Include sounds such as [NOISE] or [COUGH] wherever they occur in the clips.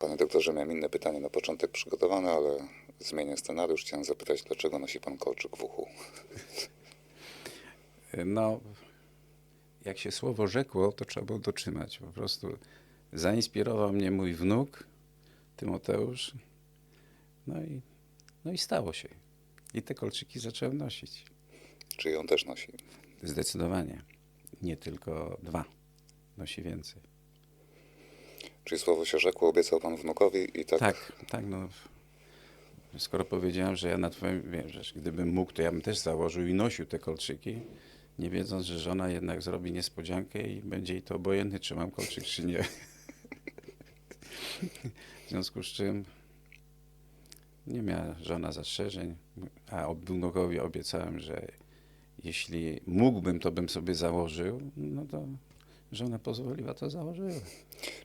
Panie doktorze, miałem inne pytanie na początek przygotowane, ale zmienię scenariusz. Chciałem zapytać, dlaczego nosi pan kolczyk w uchu? [LAUGHS] No, jak się słowo rzekło, to trzeba było dotrzymać. Po prostu zainspirował mnie mój wnuk, Tymoteusz. No i, no i stało się. I te kolczyki zacząłem nosić. Czy ją też nosi? Zdecydowanie. Nie tylko dwa. Nosi więcej. Czyli słowo się rzekło, obiecał pan wnukowi i tak, Tak, tak, no. Skoro powiedziałem, że ja na twoim, wiem, że gdybym mógł, to ja bym też założył i nosił te kolczyki, nie wiedząc, że żona jednak zrobi niespodziankę i będzie jej to obojętne, czy mam kolczyk, czy nie. W związku z czym nie miała żona zastrzeżeń, a wnukowi obiecałem, że jeśli mógłbym, to bym sobie założył, no to żona pozwoliła, to założyłem.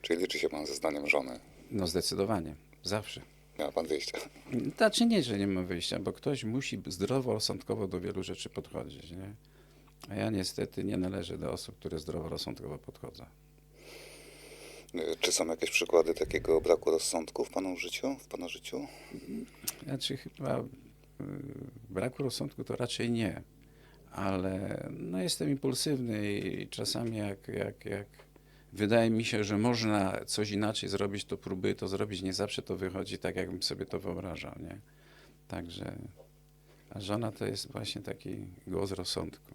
Czyli liczy się pan ze zdaniem żony. No zdecydowanie, zawsze. Miał pan wyjścia. Znaczy nie, że nie ma wyjścia, bo ktoś musi zdroworozsądkowo do wielu rzeczy podchodzić, nie? A ja niestety nie należę do osób, które zdroworozsądkowo podchodzą. Czy są jakieś przykłady takiego braku rozsądku w panu życiu, w pana życiu? Znaczy chyba y, braku rozsądku to raczej nie, ale no, jestem impulsywny i czasami jak, jak, jak wydaje mi się, że można coś inaczej zrobić, to próbuję to zrobić. Nie zawsze to wychodzi tak, jakbym sobie to wyobrażał, nie? Także, a żona to jest właśnie taki głos rozsądku.